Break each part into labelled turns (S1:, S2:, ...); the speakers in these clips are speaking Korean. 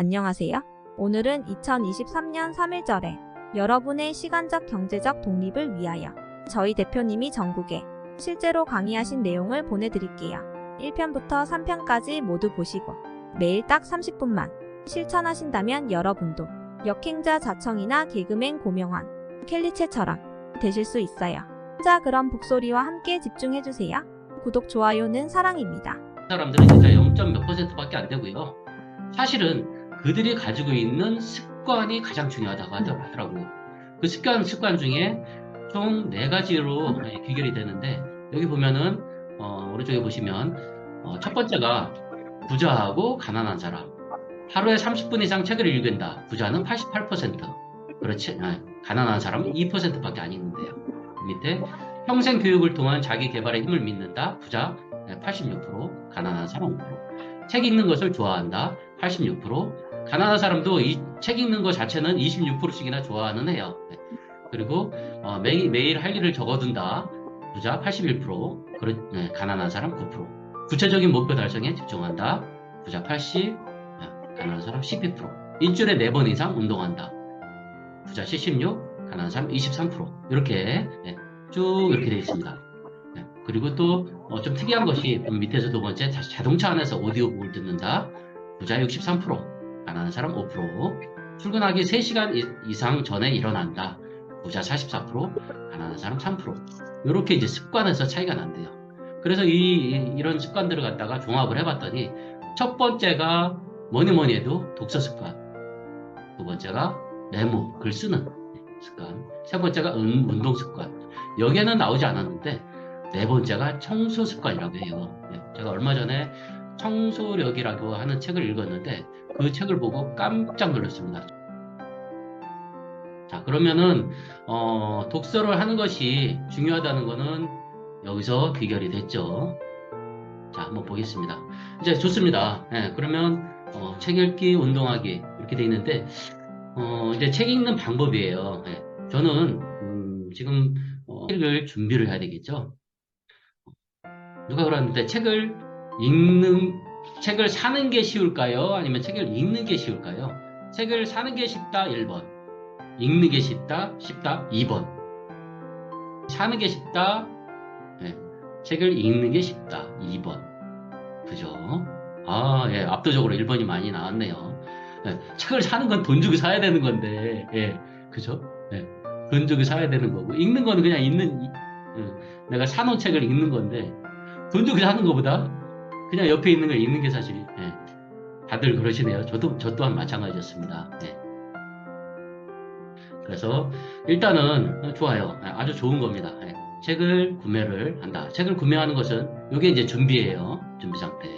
S1: 안녕하세요. 오늘은 2023년 3일절에 여러분의 시간적 경제적 독립을 위하여 저희 대표님이 전국에 실제로 강의하신 내용을 보내드릴게요. 1편부터 3편까지 모두 보시고 매일 딱 30분만 실천하신다면 여러분도 역행자 자청이나 개그맨 고명환, 켈리체처럼 되실 수 있어요. 자, 그럼 북소리와 함께 집중해주세요. 구독, 좋아요는 사랑입니다.
S2: 사람들은 진짜 0. 몇 퍼센트밖에 안 되고요. 사실은 그들이 가지고 있는 습관이 가장 중요하다고 하더- 하더라고요. 그 습관, 습관 중에 총 네 가지로 네, 귀결이 되는데, 여기 보면은, 어, 오른쪽에 보시면, 어, 첫 번째가 부자하고 가난한 사람. 하루에 30분 이상 책을 읽는다. 부자는 88%. 그렇지. 아, 가난한 사람은 2%밖에 안 읽는데요. 밑에 평생 교육을 통한 자기 개발의 힘을 믿는다. 부자 86%, 가난한 사람 5%. 책 읽는 것을 좋아한다. 86%. 가난한 사람도 이 책 읽는 것 자체는 26%씩이나 좋아하는 해요. 네. 그리고 어, 매일, 매일 할 일을 적어둔다. 부자 81%, 그렇, 네, 가난한 사람 9%. 구체적인 목표 달성에 집중한다. 부자 80, 네, 가난한 사람 12%. 일주일에 4번 이상 운동한다. 부자 76, 가난한 사람 23%. 이렇게 네, 쭉 이렇게 되어 있습니다. 네, 그리고 또 어, 좀 특이한 것이 밑에서 두 번째 자- 자동차 안에서 오디오북을 듣는다. 부자 63%, 가난한 사람 5%, 출근하기 3시간 이- 이상 전에 일어난다. 부자 44%, 가난한 사람 3%. 이렇게 이제 습관에서 차이가 난대요. 그래서 이, 이, 런 습관들을 갖다가 종합을 해봤더니 첫 번째가 뭐니 뭐니 해도 독서 습관. 두 번째가 메모, 글 쓰는 습관. 세 번째가 운- 운동 습관. 여기에는 나오지 않았는데 네 번째가 청소 습관이라고 해요. 네, 제가 얼마 전에 청소력이라고 하는 책을 읽었는데 그 책을 보고 깜짝 놀랐습니다. 자, 그러면은 어, 독서를 하는 것이 중요하다는 것은 여기서 귀결이 됐죠. 자, 한번 보겠습니다. 이제 좋습니다. 예, 그러면 어, 책 읽기, 운동하기 이렇게 돼 있는데 어, 이제 책 읽는 방법이에요. 예, 저는 음, 지금 어, 책을 준비를 해야 되겠죠. 누가 그러는데 책을 읽는 책을 사는 게 쉬울까요? 아니면 책을 읽는 게 쉬울까요? 책을 사는 게 쉽다 1번. 읽는 게 쉽다 쉽다 2번. 사는 게 쉽다. 예, 책을 읽는 게 쉽다 2번. 그죠? 아, 예, 압도적으로 1번이 많이 나왔네요. 예, 책을 사는 건 돈 주고 사야 되는 건데, 예, 그죠? 예, 돈 주고 사야 되는 거고, 읽는 거는 그냥 읽는, 이- 예, 내가 사놓은 책을 읽는 건데, 돈 주고 사는 것보다 그냥 옆에 있는 걸 읽는 게 사실, 예, 다들 그러시네요. 저도, 저 또한 마찬가지였습니다. 예. 그래서 일단은 좋아요. 예, 아주 좋은 겁니다. 예. 책을 구매를 한다. 책을 구매하는 것은 이게 이제 준비예요. 준비 상태.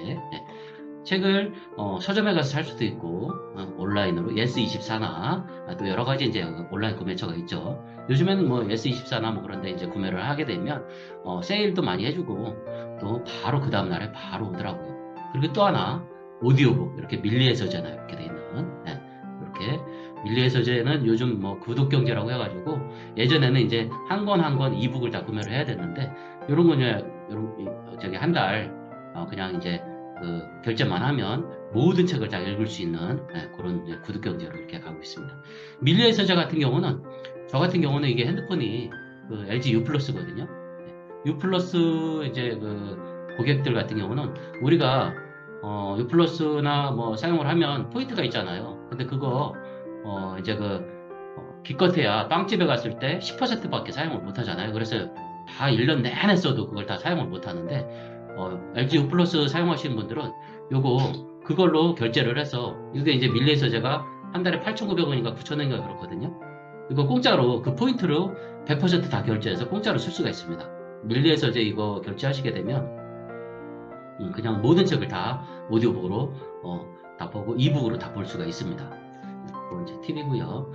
S2: 예. 책을 어, 서점에 가서 살 수도 있고 어, 온라인으로 yes24나 또 여러 가지 이제 온라인 구매처가 있죠. 요즘에는 뭐 yes24나 뭐 그런데 이제 구매를 하게 되면 어, 세일도 많이 해주고 또 바로 그 다음 날에 바로 오더라고요. 그리고 또 하나 오디오북 이렇게 서재나 이렇게 돼 있는 네, 이렇게 밀리의 서재는 요즘 뭐 구독 경제라고 해가지고 예전에는 이제 한 권 한 권 이북을 다 구매를 해야 됐는데 이런 거는 요런 이- 저기 한달 어, 그냥 이제 그 결제만 하면 모든 책을 다 읽을 수 있는 네, 그런 이제 구독 경제로 이렇게 가고 있습니다. 밀리의 서재 같은 경우는 저 같은 경우는 이게 핸드폰이 그 LG U 플러스거든요. U 플러스 이제 그 고객들 같은 경우는 우리가 어, U 플러스나 뭐 사용을 하면 포인트가 있잖아요. 근데 그거 어, 이제 그 어, 기껏해야 빵집에 갔을 때 10%밖에 사용을 못 하잖아요. 그래서 다 1년 내내 써도 그걸 다 사용을 못 하는데 어, LG U 플러스 사용하시는 분들은 요거 그걸로 결제를 해서 이게 이제 밀리에서 제가 한 달에 8,900원인가 9,000원인가 그렇거든요. 이거 공짜로 그 포인트로 100%다 결제해서 공짜로 쓸 수가 있습니다. 밀리에서 이제 이거 결제하시게 되면 음, 그냥 모든 책을 다 오디오북으로 어, 다 보고 이북으로 다 볼 수가 있습니다. 이제 팁이고요.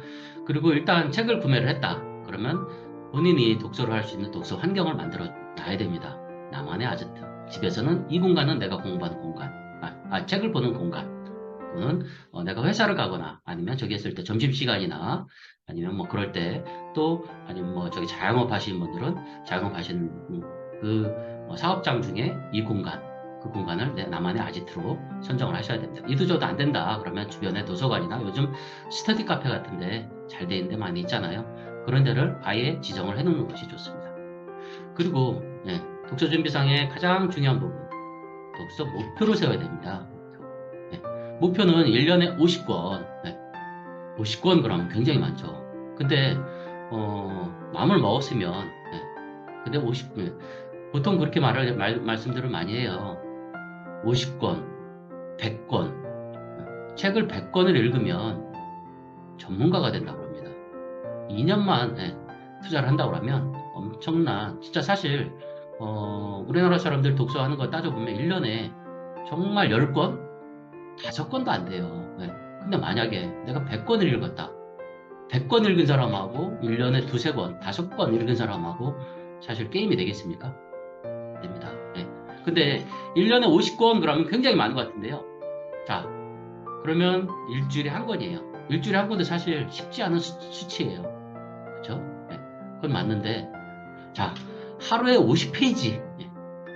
S2: 그리고 일단 책을 구매를 했다. 그러면 본인이 독서를 할 수 있는 독서 환경을 만들어 놔야 됩니다. 나만의 아지트. 집에서는 이 공간은 내가 공부하는 공간. 아, 아, 책을 보는 공간. 또는 어, 내가 회사를 가거나 아니면 저기 했을 때 점심시간이나 아니면 뭐 그럴 때 또 아니면 뭐 저기 자영업 하시는 분들은 자영업 하시는 그 어, 사업장 중에 이 공간 그 공간을 내 나만의 아지트로 선정을 하셔야 됩니다. 이도저도 안 된다. 그러면 주변에 도서관이나 요즘 스터디 카페 같은데 잘 돼 있는 데 많이 있잖아요. 그런 데를 아예 지정을 해놓는 것이 좋습니다. 그리고 예, 독서 준비상의 가장 중요한 부분, 독서 목표를 세워야 됩니다. 예, 목표는 1년에 50권, 50권 그러면 굉장히 많죠. 근데 어, 마음을 먹었으면, 예, 근데 50, 예, 보통 그렇게 말을, 말, 말씀들을 많이 해요. 50권, 100권, 책을 100권을 읽으면 전문가가 된다고 합니다. 2년만 예, 투자를 한다고 하면 엄청난, 진짜 사실, 어, 우리나라 사람들 독서하는 거 따져보면 1년에 정말 10권? 5권도 안 돼요. 예. 근데 만약에 내가 100권을 읽었다. 100권 읽은 사람하고 1년에 두세 권, 다섯 권 읽은 사람하고 사실 게임이 되겠습니까? 안 됩니다. 예. 근데 1년에 50권 그러면 굉장히 많은 것 같은데요. 자, 그러면 일주일에 한 권이에요. 일주일에 한 권도 사실 쉽지 않은 수, 수치예요. 그렇죠? 예. 그건 맞는데 자, 하루에 50페이지,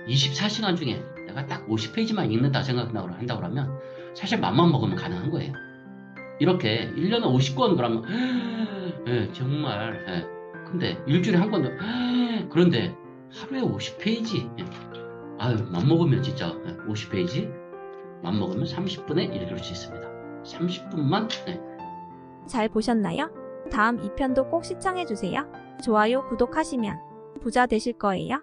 S2: 24시간 중에 내가 딱 50페이지만 읽는다 생각한다고 한다고 하면 사실 맘만 먹으면 가능한 거예요. 이렇게 1년에 50권 그러면 예, 정말 예. 근데 일주일에 한 권도 그런데 하루에 50페이지 예. 아유 맘 먹으면 진짜 50페이지 맘 먹으면 30분에 읽을 수 있습니다. 30분만 예.
S1: 잘 보셨나요? 다음 2편도 꼭 시청해주세요. 좋아요, 구독하시면 부자 되실 거예요.